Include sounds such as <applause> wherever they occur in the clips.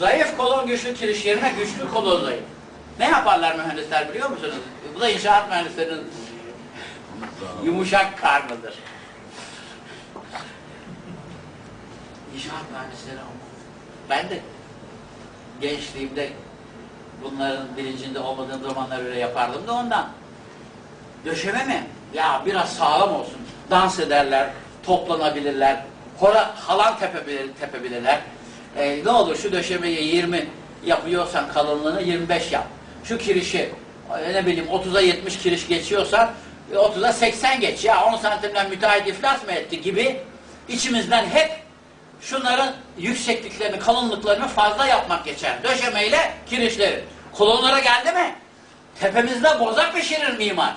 Zayıf kolon güçlü kiriş yerine güçlü kolon zayıf. Ne yaparlar mühendisler biliyor musunuz? Bu da inşaat mühendislerinin yumuşak karnıdır. İnşaat mühendisleri ama. Ben de gençliğimde bunların bilincinde olmadığım zamanlar öyle yapardım da ondan. Döşeme mi? Ya biraz sağlam olsun. Dans ederler, toplanabilirler, hora, halan tepebilir, tepebilirler. Ee, ne olur şu döşemeyi 20 yapıyorsan kalınlığını 25 yap. Şu kirişi e, ne bileyim 30'a 70 kiriş geçiyorsan e, 30'a 80 geç. Ya 10 santimden müteahhit iflas mı etti gibi içimizden hep şunların yüksekliklerini, kalınlıklarını fazla yapmak geçer. Döşemeyle kirişleri. Kolonlara geldi mi? Tepemizde boza pişirir mimar.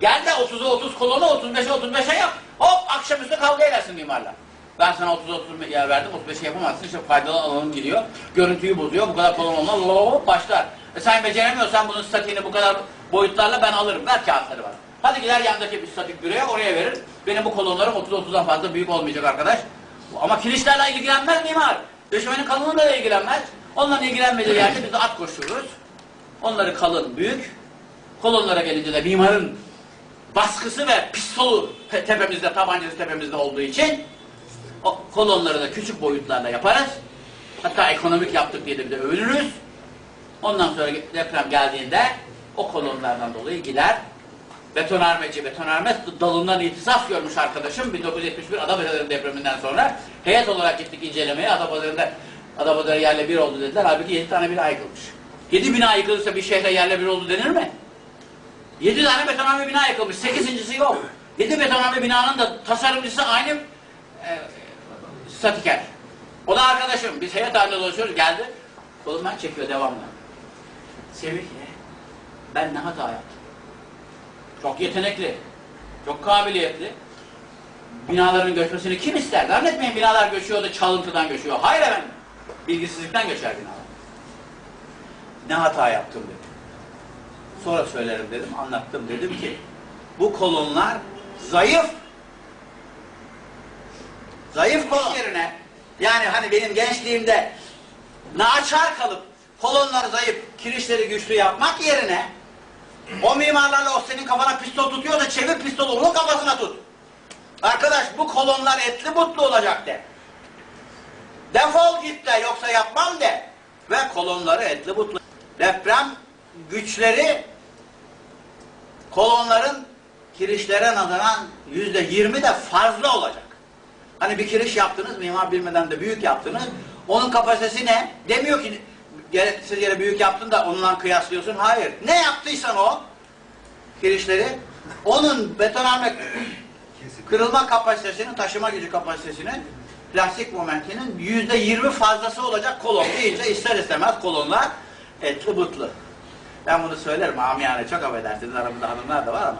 Gel de 30'a 30 kolonu 35'e 35'e yap. Hop akşamüstü kavga edersin mimarla. Ben sana 30'a 30 yer verdim 35'e yapamazsın işte faydalı alanım gidiyor. Görüntüyü bozuyor bu kadar kolon olmaz hop başlar. E sen beceremiyorsan bunun statiğini bu kadar boyutlarla ben alırım. Ver kağıtları var. Hadi gider yandaki bir statik büroya oraya verir. Benim bu kolonlarım 30-30'dan fazla büyük olmayacak arkadaş. Ama kirişlerle ilgilenmez mimar. Döşemenin kalınlığıyla da ilgilenmez. Onların ilgilenmediği yerde biz de at koştururuz. Onları kalın, büyük. Kolonlara gelince de mimarın baskısı ve pistolu pe- tepemizde, tabancası tepemizde olduğu için o kolonları da küçük boyutlarla yaparız. Hatta ekonomik yaptık diye de bir de övünürüz. Ondan sonra deprem geldiğinde o kolonlardan dolayı gider. Betonarmeci, betonarme dalından itisaf görmüş arkadaşım 1971 Adapazarı depreminden sonra heyet olarak gittik incelemeye. Adapazarı'nda Adapazarı yerle bir oldu dediler. Halbuki 7 tane bina yıkılmış. 7 bina yıkılırsa bir şehre yerle bir oldu denir mi? 7 tane betonarme bina yıkılmış. 8.si yok. 7 betonarme binanın da tasarımcısı aynı e, statiker. O da arkadaşım. Biz heyet halinde dolaşıyoruz. Geldi. Kolumdan çekiyor devamlı. Semih ben ne hata yaptım? Çok yetenekli, çok kabiliyetli. Binaların göçmesini kim ister? Zannetmeyin binalar göçüyor da çalıntıdan göçüyor. Hayır efendim. Bilgisizlikten göçer binalar. Ne hata yaptım dedim. Sonra söylerim dedim, anlattım. Dedim ki bu kolonlar zayıf. Zayıf kolon yerine yani hani benim gençliğimde naçar kalıp kolonları zayıf, kirişleri güçlü yapmak yerine o mimarlarla o senin kafana pistol tutuyor da çevir pistolu onun kafasına tut. Arkadaş bu kolonlar etli butlu olacak de. Defol git de yoksa yapmam de. Ve kolonları etli butlu. Deprem güçleri kolonların kirişlere nazaran yüzde yirmi de fazla olacak. Hani bir kiriş yaptınız, mimar bilmeden de büyük yaptınız. Onun kapasitesi ne? Demiyor ki gereksiz yere büyük yaptın da onunla kıyaslıyorsun. Hayır. Ne yaptıysan o kirişleri onun betonarme kırılma kapasitesinin, taşıma gücü kapasitesinin plastik momentinin yüzde yirmi fazlası olacak kolon deyince ister istemez kolonlar etli butlu. Ben bunu söylerim amiyane çok affedersiniz aramızda hanımlar da var ama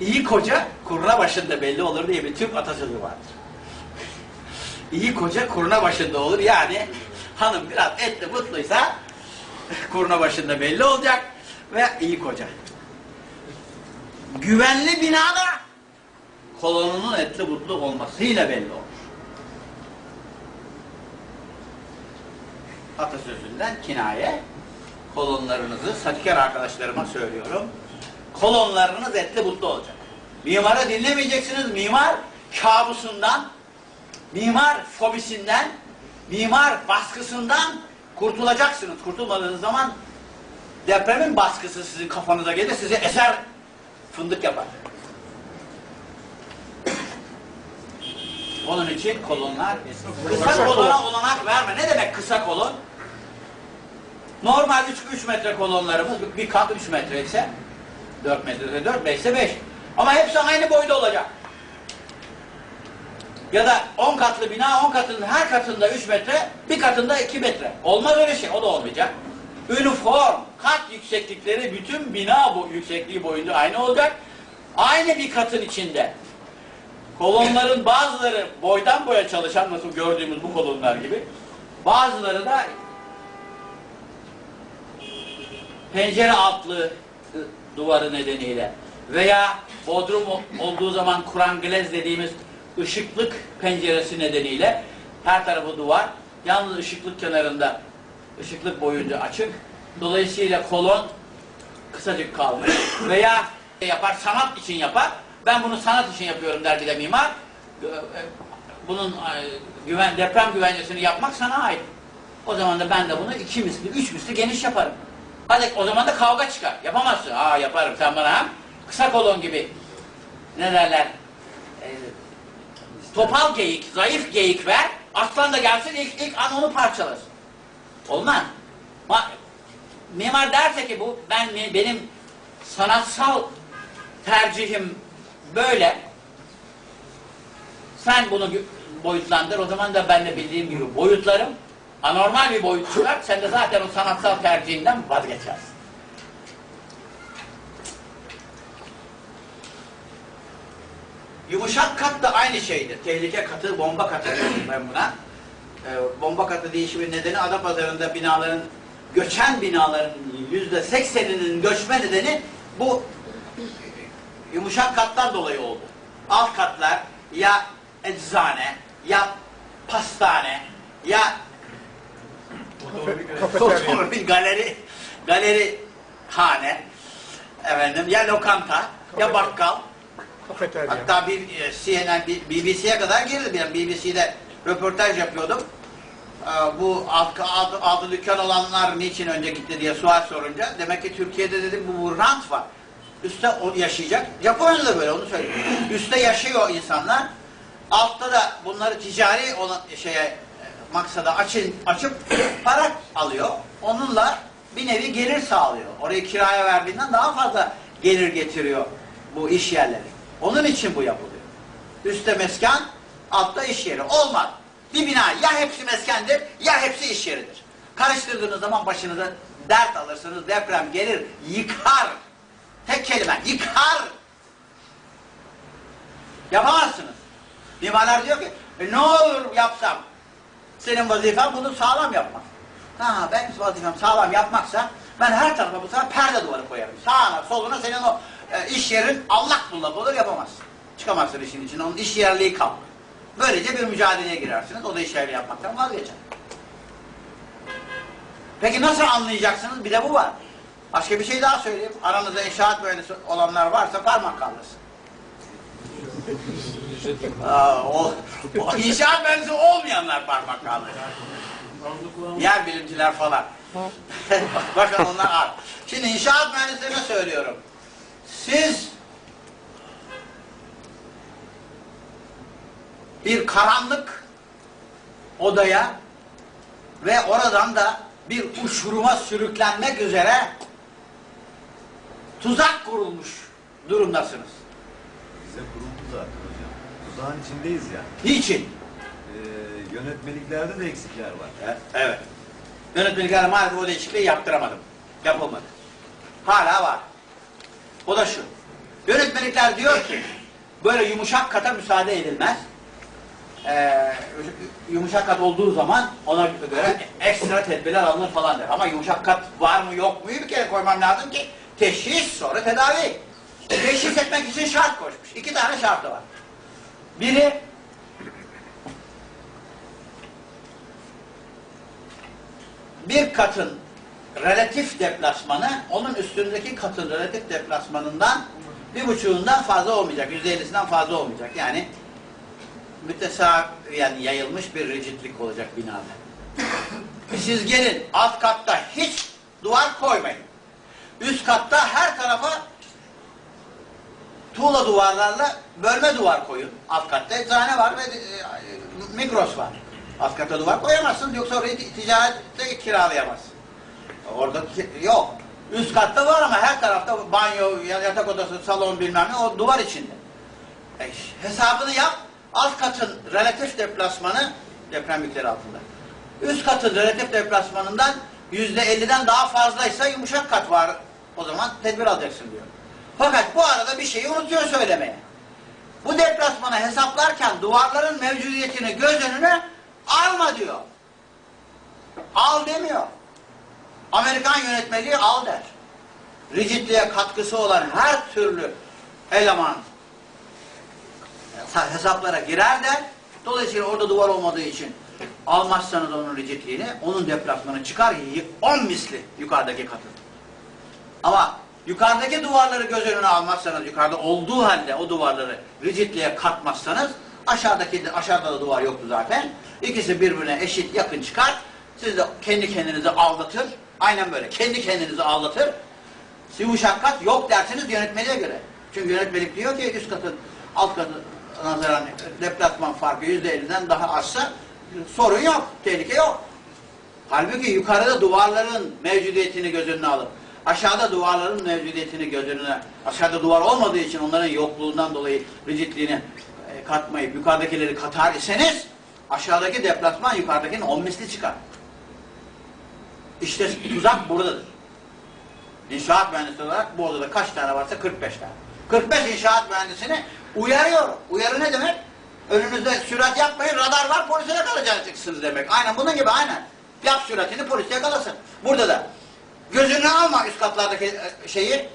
iyi koca kurna başında belli olur diye bir Türk atasözü vardır. İyi koca kurna başında olur yani hanım biraz etli mutluysa kurna başında belli olacak ve iyi koca. Güvenli binada kolonunun etli mutlu olmasıyla belli olur. Atasözünden kinaye kolonlarınızı satiker arkadaşlarıma söylüyorum. Kolonlarınız etli mutlu olacak. Mimarı dinlemeyeceksiniz. Mimar kabusundan, mimar fobisinden, mimar baskısından kurtulacaksınız. Kurtulmadığınız zaman depremin baskısı sizin kafanıza gelir, sizi eser fındık yapar. Onun için kolonlar kısa kolona olanak verme. Ne demek kısa kolon? Normal 3, 3 metre kolonlarımız bir kat 3 metre ise 4 metre ise 4, 5 ise 5. Ama hepsi aynı boyda olacak. Ya da 10 katlı bina 10 katının her katında 3 metre, bir katında 2 metre. Olmaz öyle şey, o da olmayacak. Üniform, kat yükseklikleri bütün bina bu yüksekliği boyunca aynı olacak. Aynı bir katın içinde. Kolonların bazıları boydan boya çalışan nasıl gördüğümüz bu kolonlar gibi. Bazıları da pencere altlı ı, duvarı nedeniyle veya bodrum ol- olduğu zaman Kur'an glez dediğimiz ışıklık penceresi nedeniyle her tarafı duvar. Yalnız ışıklık kenarında ışıklık boyunca açık. Dolayısıyla kolon kısacık kalmış. <coughs> Veya yapar, sanat için yapar. Ben bunu sanat için yapıyorum der bir de mimar. E, Bunun e, güven, deprem güvencesini yapmak sana ait. O zaman da ben de bunu iki misli, üç misli geniş yaparım. Hadi o zaman da kavga çıkar. Yapamazsın. Aa yaparım sen bana ha. Kısa kolon gibi. Ne derler? Ee, topal geyik, zayıf geyik ver. Aslan da gelsin ilk, ilk an onu parçalasın. Olmaz. Ma mimar derse ki bu ben benim sanatsal tercihim böyle. Sen bunu boyutlandır. O zaman da ben de bildiğim gibi boyutlarım. Anormal bir boyut çıkar. Sen de zaten o sanatsal tercihinden vazgeçersin. Yumuşak kat da aynı şeydir. Tehlike katı, bomba katı diyorum ben buna. Ee, bomba katı değişimin nedeni Adapazarı'nda binaların, göçen binaların yüzde sekseninin göçme nedeni bu yumuşak kattan dolayı oldu. Alt katlar ya eczane, ya pastane, ya otomobil galeri, galeri hane, efendim ya lokanta, ya bakkal, Kafeterya. Hatta bir e, CNN, BBC'ye kadar girdim. Yani BBC'de röportaj yapıyordum. Ee, Bu alt, alt, altı dükkan olanlar niçin önce gitti diye sual sorunca demek ki Türkiye'de dedim bu, rant var. Üstte o yaşayacak. Japonya'da da böyle onu söyleyeyim. Üstte yaşıyor insanlar. Altta da bunları ticari olan şeye e, maksada açın, açıp para alıyor. Onunla bir nevi gelir sağlıyor. Orayı kiraya verdiğinden daha fazla gelir getiriyor bu iş yerleri. Onun için bu yapılıyor. Üstte meskan, altta iş yeri. Olmaz. Bir bina ya hepsi meskendir ya hepsi iş yeridir. Karıştırdığınız zaman başınıza dert alırsınız. Deprem gelir, yıkar. Tek kelime, yıkar. Yapamazsınız. Mimarlar diyor ki, "E ne olur yapsam. Senin vazifen bunu sağlam yapmak. Ha ben vazifem sağlam yapmaksa ben her tarafa bu sefer perde duvarı koyarım. Sağına soluna senin o e, iş yerin allak bullak olur yapamazsın. Çıkamazsın işin içine. Onun iş yerliği kalmıyor. Böylece bir mücadeleye girersiniz. O da iş yerliği yapmaktan vazgeçer. Peki nasıl anlayacaksınız? Bir de bu var. Başka bir şey daha söyleyeyim. Aranızda inşaat mühendisi olanlar varsa parmak kaldırsın. Aa, o, o inşaat mühendisi olmayanlar parmak kaldırsın. Yer bilimciler falan. <laughs> Bakın onlar az. Şimdi inşaat mühendislerine söylüyorum. Siz bir karanlık odaya ve oradan da bir uçuruma sürüklenmek üzere tuzak kurulmuş durumdasınız. Bize kuruldu zaten hocam. Tuzağın içindeyiz ya. Niçin? Ee, yönetmeliklerde de eksikler var. Evet. evet. Yönetmelikler maalesef o değişikliği yaptıramadım. Yapılmadı. Hala var. O da şu. Yönetmelikler diyor ki böyle yumuşak kata müsaade edilmez. Ee, yumuşak kat olduğu zaman ona göre ekstra tedbirler alınır falan der. Ama yumuşak kat var mı yok mu bir kere koymam lazım ki teşhis sonra tedavi. Teşhis etmek için şart koşmuş. İki tane şartı var. Biri bir katın relatif deplasmanı onun üstündeki katın relatif deplasmanından bir buçuğundan fazla olmayacak. Yüzde ellisinden fazla olmayacak. Yani mütesaviyen yayılmış bir rigidlik olacak binada. Siz gelin alt katta hiç duvar koymayın. Üst katta her tarafa tuğla duvarlarla bölme duvar koyun. Alt katta eczane var ve e, mikros var. Alt kata duvar koyamazsın yoksa orayı ti- ticarette kiralayamazsın. Orada ki- yok. Üst katta var ama her tarafta banyo, ya- yatak odası, salon bilmem ne o duvar içinde. E, hesabını yap. Alt katın relatif deplasmanı deprem yükleri altında. Üst katın relatif deplasmanından yüzde elliden daha fazlaysa yumuşak kat var. O zaman tedbir alacaksın diyor. Fakat bu arada bir şeyi unutuyor söylemeye. Bu deplasmanı hesaplarken duvarların mevcudiyetini göz önüne alma diyor. Al demiyor. Amerikan yönetmeliği al der. Rigidliğe katkısı olan her türlü eleman hesaplara girer der. Dolayısıyla orada duvar olmadığı için Almazsanız onun rigidliğini, onun deplasmanı çıkar 10 misli yukarıdaki katın. Ama yukarıdaki duvarları göz önüne almazsanız, yukarıda olduğu halde o duvarları rigidliğe katmazsanız, aşağıdaki de, aşağıda da duvar yoktu zaten. İkisi birbirine eşit yakın çıkar. Siz de kendi kendinizi aldatır. Aynen böyle. Kendi kendinizi aldatır. Yumuşak kat yok dersiniz yönetmeliğe göre. Çünkü yönetmelik diyor ki üst katın alt katı nazaran deplasman farkı yüzde elliden daha azsa sorun yok, tehlike yok. Halbuki yukarıda duvarların mevcudiyetini göz önüne alıp aşağıda duvarların mevcudiyetini göz önüne aşağıda duvar olmadığı için onların yokluğundan dolayı rigidliğini e, katmayıp yukarıdakileri katar iseniz aşağıdaki deplasman yukarıdakinin on misli çıkar. İşte tuzak buradadır. İnşaat mühendisi olarak bu odada kaç tane varsa 45 tane. 45 inşaat mühendisini uyarıyor. Uyarı ne demek? Önünüzde sürat yapmayın, radar var, polise yakalayacaksınız demek. Aynen bunun gibi aynen. Yap süratini, polis yakalasın. Burada da gözünü alma üst katlardaki e, şeyi,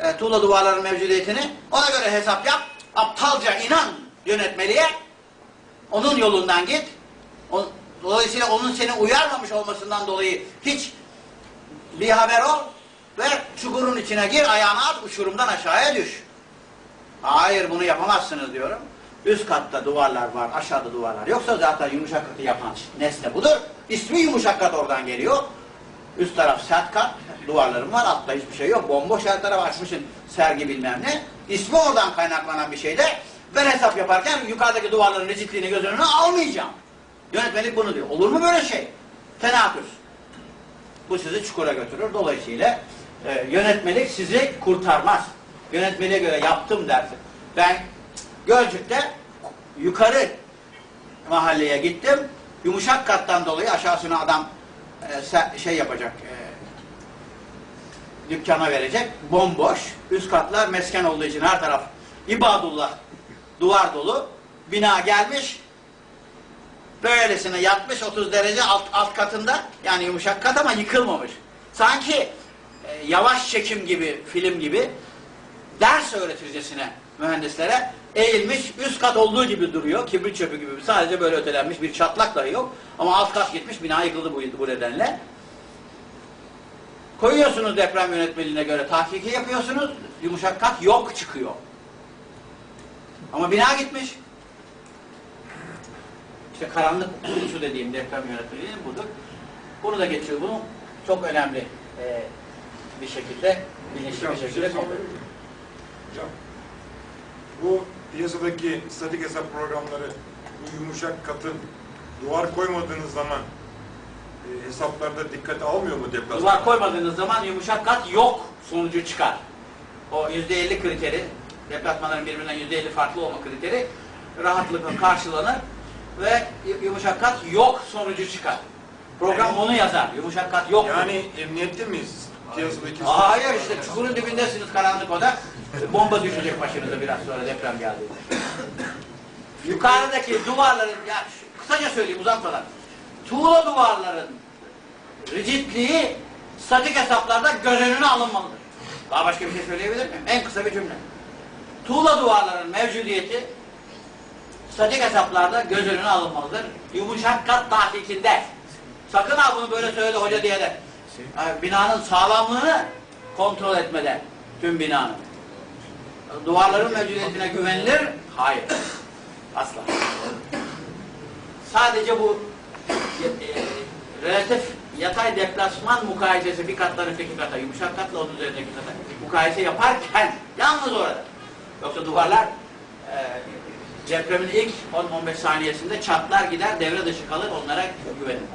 e, tuğla duvarların mevcudiyetini. Ona göre hesap yap. Aptalca inan yönetmeliğe. Onun yolundan git. O, dolayısıyla onun seni uyarmamış olmasından dolayı hiç bir haber ol ve çukurun içine gir, ayağını at, uçurumdan aşağıya düş. Hayır bunu yapamazsınız diyorum. Üst katta duvarlar var, aşağıda duvarlar. Yoksa zaten yumuşak katı yapan nesne budur. İsmi yumuşak kat oradan geliyor. Üst taraf sert kat, duvarlarım var, altta hiçbir şey yok. Bomboş her taraf açmışsın, sergi bilmem ne. İsmi oradan kaynaklanan bir şey de ben hesap yaparken yukarıdaki duvarların rigidliğini göz önüne almayacağım. Yönetmelik bunu diyor. Olur mu böyle şey? Tenaküs. Bu sizi çukura götürür. Dolayısıyla e, yönetmelik sizi kurtarmaz. Yönetmeliğe göre yaptım dersin. Ben Gölcük'te yukarı mahalleye gittim. Yumuşak kattan dolayı aşağısına adam e, şey yapacak, e, dükkana verecek. Bomboş. Üst katlar mesken olduğu için her taraf ibadullah duvar dolu. Bina gelmiş. Böylesine yatmış 30 derece alt, alt katında. Yani yumuşak kat ama yıkılmamış. Sanki e, yavaş çekim gibi, film gibi ders öğretircesine mühendislere eğilmiş, üst kat olduğu gibi duruyor. Kibrit çöpü gibi. Sadece böyle ötelenmiş bir çatlak dahi yok. Ama alt kat gitmiş, bina yıkıldı bu, bu nedenle. Koyuyorsunuz deprem yönetmeliğine göre tahkiki yapıyorsunuz. Yumuşak kat yok çıkıyor. Ama bina gitmiş. İşte karanlık konusu dediğim deprem yönetmeliği budur. Bunu da geçiyor. Bunu çok önemli e, bir şekilde bilinçli bir şekilde? Hocam, bu piyasadaki statik hesap programları bu yumuşak katın duvar koymadığınız zaman e, hesaplarda dikkate almıyor mu deplasman? Duvar koymadığınız zaman yumuşak kat yok sonucu çıkar. O yüzde elli kriteri, deplasmanların birbirinden yüzde elli farklı olma kriteri rahatlıkla karşılanır ve yumuşak kat yok sonucu çıkar. Program onu yazar. Yumuşak kat yok. Yani emniyette miyiz? Piyasadaki Hayır işte çukurun dibindesiniz karanlık oda. Bomba düşecek başınıza biraz sonra deprem geldiğinde. Yukarıdaki duvarların, ya şu- kısaca söyleyeyim uzatmadan. Tuğla duvarların rigidliği statik hesaplarda göz önüne alınmalıdır. Daha başka bir şey söyleyebilir miyim? En kısa bir cümle. Tuğla duvarların mevcudiyeti statik hesaplarda göz önüne alınmalıdır. Yumuşak kat tahkikinde. Sakın ha bunu böyle söyledi hoca diye de. Yani binanın sağlamlığını kontrol etmeden tüm binanın. Duvarların mevcudiyetine güvenilir? Hayır. Asla. Sadece bu e, relatif yatay deplasman mukayesesi bir kattan öteki kata, yumuşak katla onun üzerindeki kata mukayese yaparken yalnız orada. Yoksa duvarlar e, depremin ilk 10-15 saniyesinde çatlar gider, devre dışı kalır, onlara güvenin.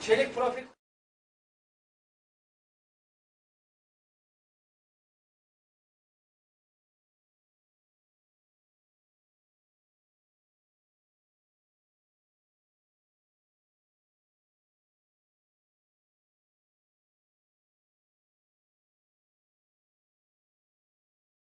Çelik profil